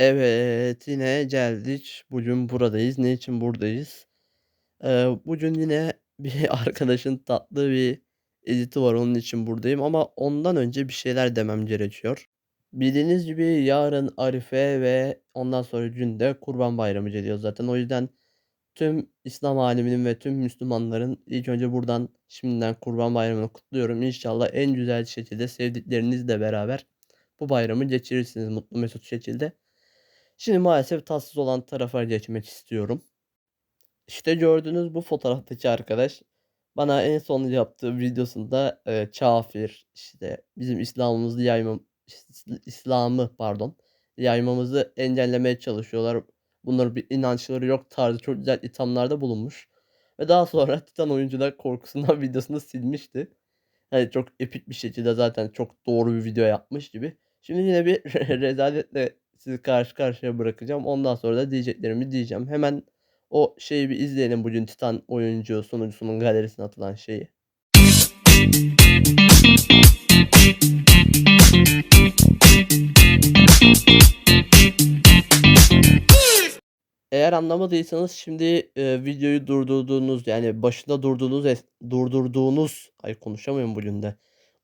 Evet, yine geldik. Bugün buradayız. Ne için buradayız? Eee, bugün yine bir arkadaşın tatlı bir editi var. Onun için buradayım ama ondan önce bir şeyler demem gerekiyor. Bildiğiniz gibi yarın Arife ve ondan sonra günde Kurban Bayramı geliyor zaten. O yüzden tüm İslam aleminin ve tüm Müslümanların ilk önce buradan şimdiden Kurban Bayramı'nı kutluyorum. İnşallah en güzel şekilde sevdiklerinizle beraber bu bayramı geçirirsiniz mutlu mesut şekilde. Şimdi maalesef tatsız olan tarafa geçmek istiyorum. İşte gördüğünüz bu fotoğraftaki arkadaş bana en son yaptığı videosunda eee, kafir, işte bizim İslam'ımızı yayma İs- İslam'ı pardon yaymamızı engellemeye çalışıyorlar. Bunların bir inançları yok tarzı çok güzel ithamlarda bulunmuş. Ve daha sonra Titan oyuncular korkusundan videosunu silmişti. Hani çok epik bir şekilde zaten çok doğru bir video yapmış gibi. Şimdi yine bir rezaletle sizi karşı karşıya bırakacağım. Ondan sonra da diyeceklerimi diyeceğim. Hemen o şeyi bir izleyelim bugün Titan oyuncu sunucusunun galerisine atılan şeyi. Eğer anlamadıysanız şimdi, eee, videoyu durdurduğunuz, yani başında durduğunuz es durdurduğunuz ay konuşamıyorum bugün de.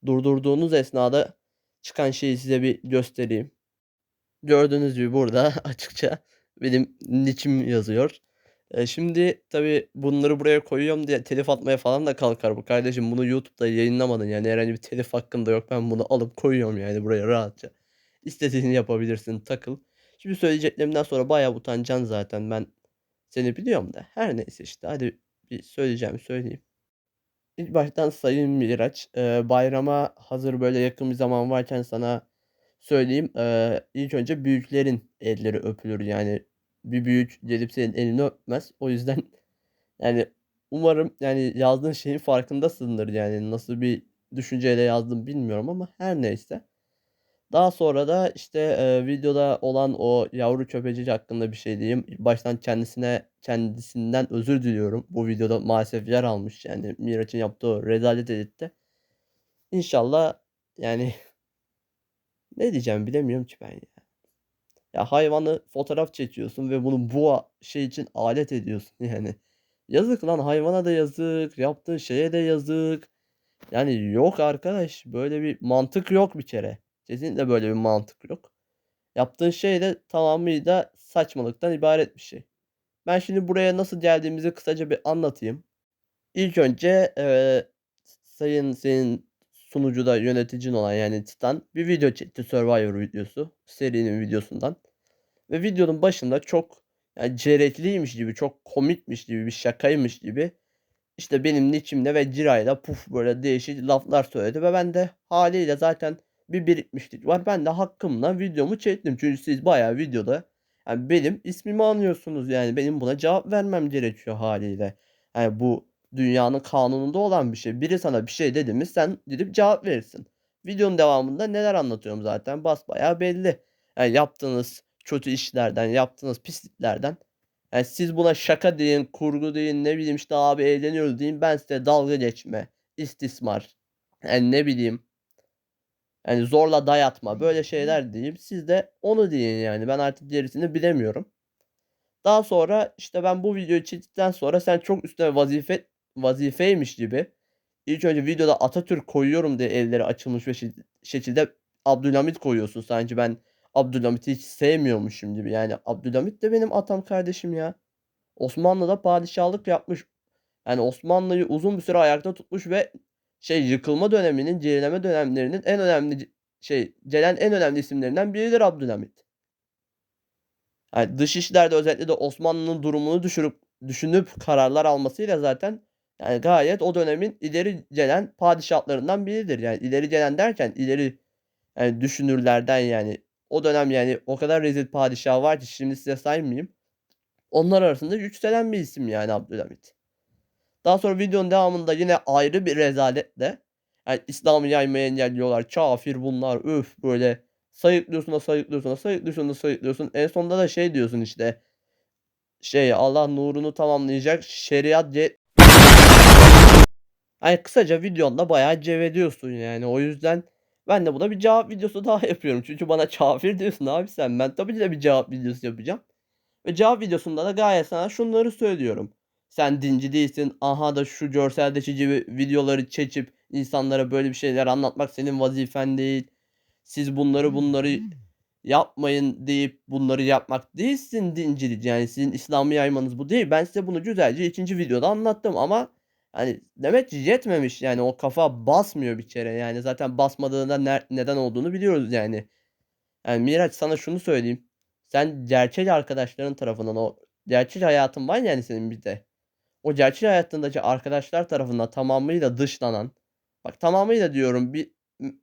Durdurduğunuz esnada çıkan şeyi size bir göstereyim. Gördüğünüz gibi burada açıkça benim nick'im yazıyor. Eee, şimdi tabii bunları buraya koyuyorum diye telif atmaya falan da kalkar bu. Kardeşim bunu YouTube'da yayınlamadın yani herhangi bir telif hakkın da yok. Ben bunu alıp koyuyorum yani buraya rahatça. İstediğini yapabilirsin, takıl. Şimdi söyleyeceklerimden sonra bayağı utanacaksın zaten. Ben seni biliyorum da. Her neyse işte hadi bir söyleyeceğimi söyleyeyim. İlk baştan Sayın Miraç, eee, bayrama hazır böyle yakın bir zaman varken sana söyleyeyim. Eee, ilk önce büyüklerin elleri öpülür. Yani bir büyük gelip senin elini öpmez. O yüzden yani umarım yani yazdığın şeyin farkındasındır. Yani nasıl bir düşünceyle yazdım bilmiyorum ama her neyse. Daha sonra da, işte, eee, videoda olan o yavru köpecik hakkında bir şey diyeyim. Baştan kendisine kendisinden özür diliyorum. Bu videoda maalesef yer almış, yani, Miraç'ın yaptığı rezalet editte. İnşallah, yani, ne diyeceğimi bilemiyorum ki ben ya. Ya, hayvanı fotoğraf çekiyorsun ve bunu bu şey için alet ediyorsun, yani. Yazık lan, hayvana da yazık, yaptığın şeye de yazık. Yani, yok arkadaş, böyle bir mantık yok bir kere. Kesinlikle böyle bir mantık yok. Yaptığın şey de tamamıyla saçmalıktan ibaret bir şey. Ben şimdi buraya nasıl geldiğimizi kısaca bir anlatayım. İlk önce, eee, sayın senin sunucuda yöneticin olan yani Titan bir video çekti Survivor videosu. Serinin videosundan. Ve videonun başında çok yani ceretliymiş gibi, çok komikmiş gibi, bir şakaymış gibi işte benim nickimle ve Cira'yla puf böyle değişik laflar söyledi ve ben de haliyle zaten bir birikmişlik var. Ben de hakkımla videomu çektim. Çünkü siz bayağı videoda yani benim ismimi anıyorsunuz yani benim buna cevap vermem gerekiyor haliyle. Yani bu dünyanın kanununda olan bir şey. Biri sana bir şey dedi mi sen gidip cevap verirsin. Videonun devamında neler anlatıyorum zaten basbayağı belli. Yani yaptığınız kötü işlerden, yaptığınız pisliklerden yani siz buna şaka deyin, kurgu deyin, ne bileyim işte abi eğleniyoruz deyin. Ben size dalga geçme, istismar, yani ne bileyim yani zorla dayatma böyle şeyler diyeyim. Siz de onu deyin yani. Ben artık gerisini bilemiyorum. Daha sonra işte ben bu videoyu çektikten sonra sen çok üstüne vazife vazifeymiş gibi ilk önce videoda Atatürk koyuyorum diye elleri açılmış ve şekilde Abdülhamit koyuyorsun. Sanki ben Abdülhamit'i hiç sevmiyormuşum gibi. Yani Abdülhamit de benim atam kardeşim ya. Osmanlı'da padişahlık yapmış. Yani Osmanlı'yı uzun bir süre ayakta tutmuş ve şey yıkılma döneminin, gerileme dönemlerinin en önemli şey gelen en önemli isimlerinden biridir Abdülhamit. Yani dış işlerde özellikle de Osmanlı'nın durumunu düşürüp düşünüp kararlar almasıyla zaten yani gayet o dönemin ileri gelen padişahlarından biridir. Yani ileri gelen derken ileri yani düşünürlerden yani o dönem yani o kadar rezil padişah var ki şimdi size saymayayım. Onlar arasında yükselen bir isim yani Abdülhamit. Daha sonra videonun devamında yine ayrı bir rezaletle yani İslam'ı yaymayı engelliyorlar. Kafir bunlar öf böyle sayıklıyorsun da sayıklıyorsun da sayıklıyorsun da sayıklıyorsun. En sonunda da şey diyorsun işte şey Allah nurunu tamamlayacak şeriat ce Hani kısaca videonda bayağı cevediyorsun yani. O yüzden Ben de buna bir cevap videosu daha yapıyorum. Çünkü bana kafir diyorsun abi sen. Ben tabii ki de bir cevap videosu yapacağım. Ve cevap videosunda da gayet sana şunları söylüyorum. Sen dinci değilsin. Aha da şu görseldeki gibi videoları çekip insanlara böyle bir şeyler anlatmak senin vazifen değil. Siz bunları bunları yapmayın deyip bunları yapmak değilsin dincilik. Yani sizin İslam'ı yaymanız bu değil. Ben size bunu güzelce ikinci videoda anlattım ama hani demek ki yetmemiş yani o kafa basmıyor bir kere. Yani zaten basmadığında ner- neden olduğunu biliyoruz yani. Yani Miraç sana şunu söyleyeyim. Sen gerçek arkadaşların tarafından o gerçek hayatın var yani senin bir de. O gerçek hayatındaki arkadaşlar tarafından tamamıyla dışlanan bak tamamıyla diyorum bir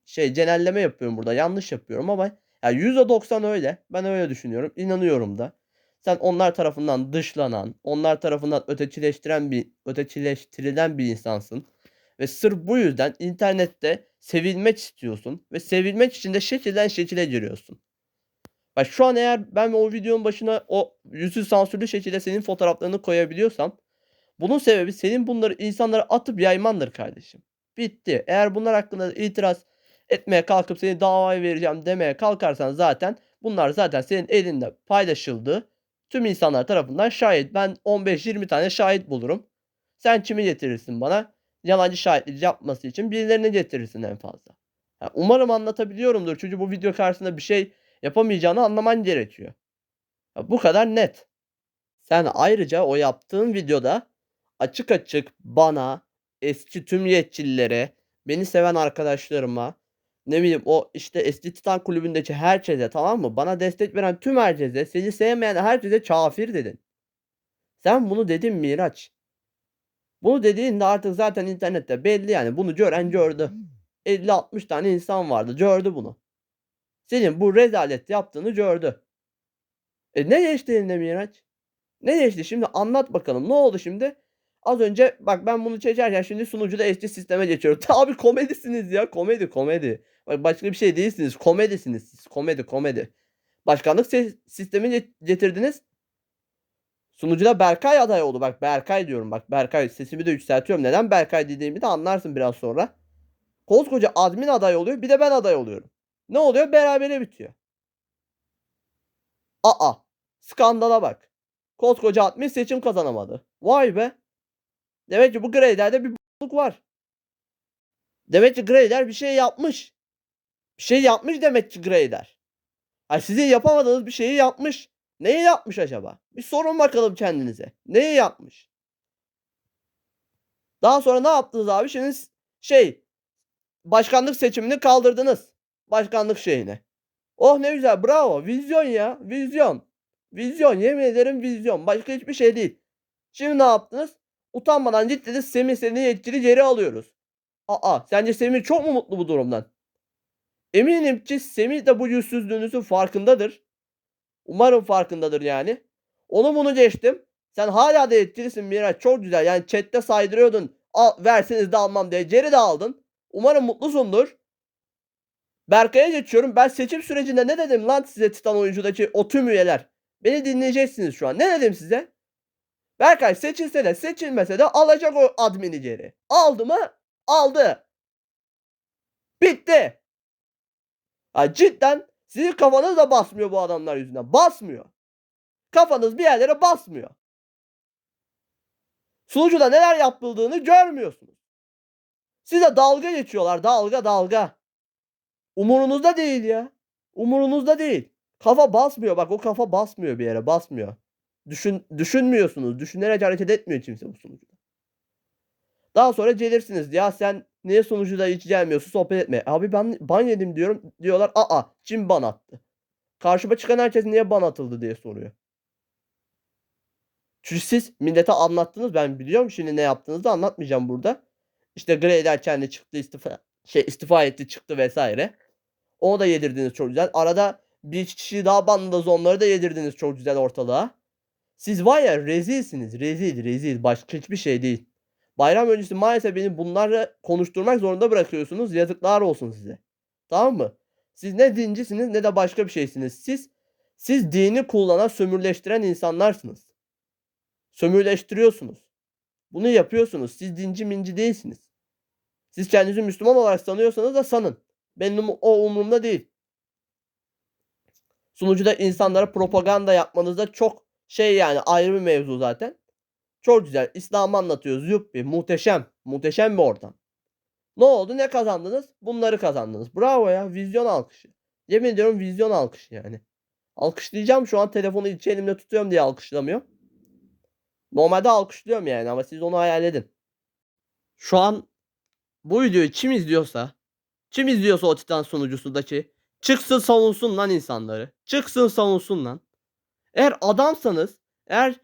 şey genelleme yapıyorum burada yanlış yapıyorum ama ya %90 öyle. Ben öyle düşünüyorum. inanıyorum da. Sen onlar tarafından dışlanan, onlar tarafından ötekileştiren bir ötekileştirilen bir insansın. Ve sırf bu yüzden internette sevilmek istiyorsun ve sevilmek için de şekilden şekile giriyorsun. Bak şu an eğer ben o videonun başına o yüzü sansürlü şekilde senin fotoğraflarını koyabiliyorsam bunun sebebi senin bunları insanlara atıp yaymandır kardeşim. Bitti. Eğer bunlar hakkında itiraz etmeye kalkıp seni davaya vereceğim demeye kalkarsan zaten bunlar zaten senin elinde paylaşıldı. Tüm insanlar tarafından şahit. Ben 15-20 tane şahit bulurum. Sen kimi getirirsin bana? Yalancı şahitlik yapması için birilerini getirirsin en fazla. Ha, umarım anlatabiliyorumdur. Çünkü bu video karşısında bir şey yapamayacağını anlaman gerekiyor. Ya, bu kadar net. Sen ayrıca o yaptığın videoda açık açık bana, eski tüm yetkililere, beni seven arkadaşlarıma, ne bileyim o işte eski Titan kulübündeki herkese tamam mı? Bana destek veren tüm herkese, seni sevmeyen herkese kafir dedin. Sen bunu dedin Miraç. Bunu dediğinde artık zaten internette belli yani. Bunu gören gördü. 50-60 tane insan vardı. Gördü bunu. Senin bu rezalet yaptığını gördü. E ne geçti eline Miraç? Ne geçti? Şimdi anlat bakalım. Ne oldu şimdi? Az önce bak ben bunu çekerken şimdi sunucuda eski sisteme geçiyorum. Abi komedisiniz ya. Komedi komedi. Bak başka bir şey değilsiniz. Komedisiniz siz. Komedi komedi. Başkanlık sistemi ge- getirdiniz. Sunucuda Berkay aday oldu. Bak Berkay diyorum. Bak Berkay sesimi de yükseltiyorum. Neden Berkay dediğimi de anlarsın biraz sonra. Koskoca admin aday oluyor. Bir de ben aday oluyorum. Ne oluyor? Berabere bitiyor. Aa. Skandala bak. Koskoca admin seçim kazanamadı. Vay be. Demek ki bu grader'de bir bozukluk var. Demek ki grader bir şey yapmış. Bir şey yapmış demek ki grader. Ay sizin yapamadığınız bir şeyi yapmış. Neyi yapmış acaba? Bir sorun bakalım kendinize. Neyi yapmış? Daha sonra ne yaptınız abi? Şimdi şey başkanlık seçimini kaldırdınız. Başkanlık şeyini. Oh ne güzel bravo. Vizyon ya. Vizyon. Vizyon yemin ederim vizyon. Başka hiçbir şey değil. Şimdi ne yaptınız? Utanmadan gittiniz Semih seni yetkili geri alıyoruz. Aa sence Semih çok mu mutlu bu durumdan? Eminim ki Semih de bu yüzsüzlüğünüzün farkındadır. Umarım farkındadır yani. Onu bunu geçtim. Sen hala da yetkilisin Miraç. Çok güzel. Yani chatte saydırıyordun. Al, verseniz de almam diye. Geri de aldın. Umarım mutlusundur. Berkay'a geçiyorum. Ben seçim sürecinde ne dedim lan size Titan oyuncudaki o tüm üyeler? Beni dinleyeceksiniz şu an. Ne dedim size? Berkay seçilse de seçilmese de alacak o admini geri. Aldı mı? Aldı. Bitti. Ha, cidden sizin kafanız da basmıyor bu adamlar yüzünden. Basmıyor. Kafanız bir yerlere basmıyor. Sunucuda neler yapıldığını görmüyorsunuz. Size dalga geçiyorlar. Dalga dalga. Umurunuzda değil ya. Umurunuzda değil. Kafa basmıyor. Bak o kafa basmıyor bir yere. Basmıyor. Düşün, düşünmüyorsunuz. Düşünerek hareket etmiyor kimse bu sunucuda. Daha sonra gelirsiniz. Ya sen niye sunucuda hiç gelmiyorsun sohbet etme. Abi ben ban yedim diyorum. Diyorlar aa kim ban attı? Karşıma çıkan herkes niye ban atıldı diye soruyor. Çünkü siz millete anlattınız. Ben biliyorum şimdi ne yaptığınızı anlatmayacağım burada. İşte Greyler kendi çıktı istifa şey istifa etti çıktı vesaire. Onu da yedirdiniz çok güzel. Arada bir kişi daha banladınız onları da yedirdiniz çok güzel ortalığa. Siz var ya rezilsiniz. Rezil rezil. Başka hiçbir şey değil. Bayram öncesi maalesef beni bunlarla konuşturmak zorunda bırakıyorsunuz. Yazıklar olsun size. Tamam mı? Siz ne dincisiniz ne de başka bir şeysiniz. Siz siz dini kullanan, sömürleştiren insanlarsınız. Sömürleştiriyorsunuz. Bunu yapıyorsunuz. Siz dinci minci değilsiniz. Siz kendinizi Müslüman olarak sanıyorsanız da sanın. Benim o umurumda değil. Sunucuda insanlara propaganda yapmanız da çok şey yani ayrı bir mevzu zaten. Çok güzel. İslam'ı anlatıyoruz. Yuppi. Muhteşem. Muhteşem bir ortam. Ne oldu? Ne kazandınız? Bunları kazandınız. Bravo ya. Vizyon alkışı. Yemin ediyorum vizyon alkışı yani. Alkışlayacağım şu an telefonu içi elimde tutuyorum diye alkışlamıyorum. Normalde alkışlıyorum yani ama siz onu hayal edin. Şu an bu videoyu kim izliyorsa, kim izliyorsa o Titan sunucusundaki çıksın savunsun lan insanları. Çıksın savunsun lan. Eğer adamsanız, eğer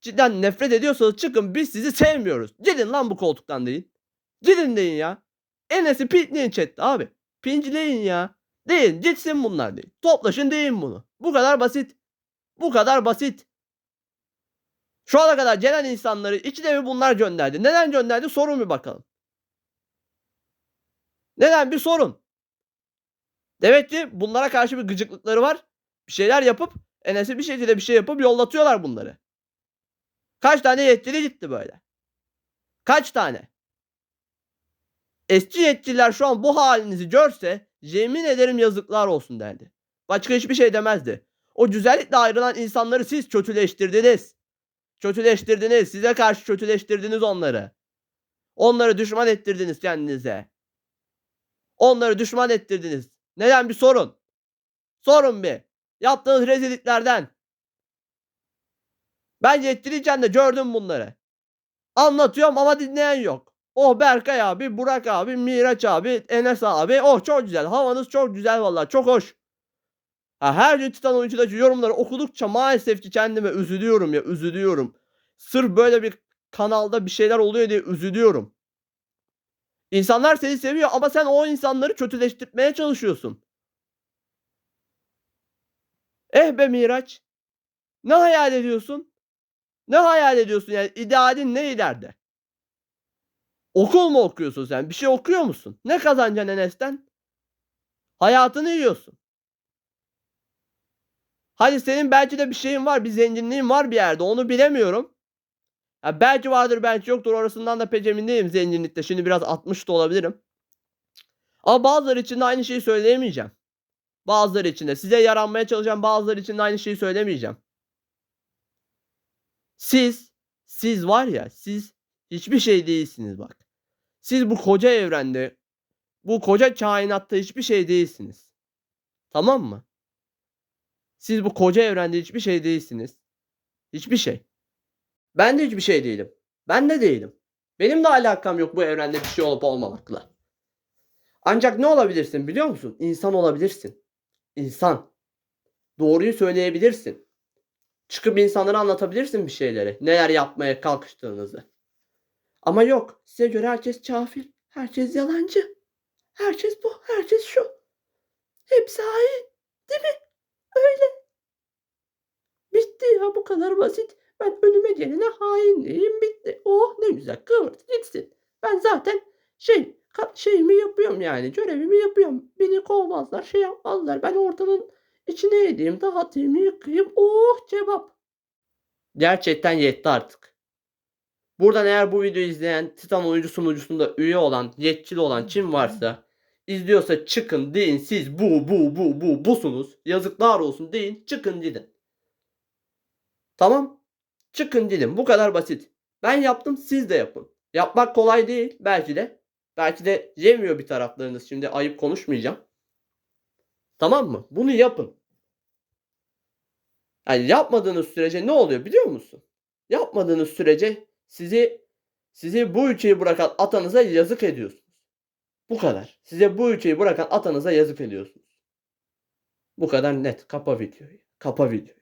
cidden nefret ediyorsanız çıkın biz sizi sevmiyoruz. Gidin lan bu koltuktan deyin. Gidin deyin ya. Enes'i pitleyin chatte abi. Pincileyin ya. Deyin gitsin bunlar deyin. Toplaşın deyin bunu. Bu kadar basit. Bu kadar basit. Şu ana kadar gelen insanları içine mi bunlar gönderdi? Neden gönderdi? Sorun bir bakalım. Neden? Bir sorun. Demek ki bunlara karşı bir gıcıklıkları var. Bir şeyler yapıp Enes'e bir şekilde bir şey yapıp yollatıyorlar bunları. Kaç tane yetkili gitti böyle? Kaç tane? Eski yetkililer şu an bu halinizi görse yemin ederim yazıklar olsun derdi. Başka hiçbir şey demezdi. O güzellikle ayrılan insanları siz kötüleştirdiniz. Kötüleştirdiniz. Size karşı kötüleştirdiniz onları. Onları düşman ettirdiniz kendinize. Onları düşman ettirdiniz. Neden bir sorun? Sorun bir. Yaptığınız rezilliklerden. Ben de gördüm bunları. Anlatıyorum ama dinleyen yok. Oh Berkay abi, Burak abi, Miraç abi, Enes abi. Oh çok güzel. Havanız çok güzel vallahi. Çok hoş. Ha, her gün Titan oyuncudaki yorumları okudukça maalesef ki kendime üzülüyorum ya üzülüyorum. Sırf böyle bir kanalda bir şeyler oluyor diye üzülüyorum. İnsanlar seni seviyor ama sen o insanları kötüleştirmeye çalışıyorsun. Eh be Miraç. Ne hayal ediyorsun? Ne hayal ediyorsun yani idealin ne ileride? Okul mu okuyorsun sen? Bir şey okuyor musun? Ne kazanacaksın Enes'ten? Hayatını yiyorsun. Hadi senin belki de bir şeyin var, bir zenginliğin var bir yerde. Onu bilemiyorum. Ya belki vardır, belki yoktur. Orasından da pek emin değilim zenginlikte. Şimdi biraz 60 da olabilirim. Ama bazıları için de aynı şeyi söyleyemeyeceğim. Bazıları için de. Size yaranmaya çalışan bazıları için de aynı şeyi söylemeyeceğim. Siz, siz var ya, siz hiçbir şey değilsiniz bak. Siz bu koca evrende, bu koca kainatta hiçbir şey değilsiniz. Tamam mı? Siz bu koca evrende hiçbir şey değilsiniz. Hiçbir şey. Ben de hiçbir şey değilim. Ben de değilim. Benim de alakam yok bu evrende bir şey olup olmamakla. Ancak ne olabilirsin biliyor musun? İnsan olabilirsin. İnsan. Doğruyu söyleyebilirsin. Çıkıp insanlara anlatabilirsin bir şeyleri. Neler yapmaya kalkıştığınızı. Ama yok. Size göre herkes kafir. Herkes yalancı. Herkes bu. Herkes şu. Hepsi hain. Değil mi? Öyle. Bitti ya bu kadar basit. Ben önüme gelene hainliyim bitti. Oh ne güzel kıvırt gitsin. Ben zaten şey şeyimi yapıyorum yani görevimi yapıyorum. Beni kovmazlar şey yapmazlar. Ben ortanın içine edeyim dağıtayım yıkayayım. Oh cevap. Gerçekten yetti artık. Buradan eğer bu videoyu izleyen Titan oyuncu sunucusunda üye olan, yetkili olan kim varsa izliyorsa çıkın deyin siz bu bu bu bu busunuz. Yazıklar olsun deyin çıkın gidin. Tamam? Çıkın gidin. Bu kadar basit. Ben yaptım siz de yapın. Yapmak kolay değil belki de. Belki de yemiyor bir taraflarınız. Şimdi ayıp konuşmayacağım. Tamam mı? Bunu yapın. Yani yapmadığınız sürece ne oluyor biliyor musun? Yapmadığınız sürece sizi sizi bu ülkeyi bırakan atanıza yazık ediyorsunuz. Bu kadar. Size bu ülkeyi bırakan atanıza yazık ediyorsunuz. Bu kadar net. Kapa videoyu. Kapa videoyu.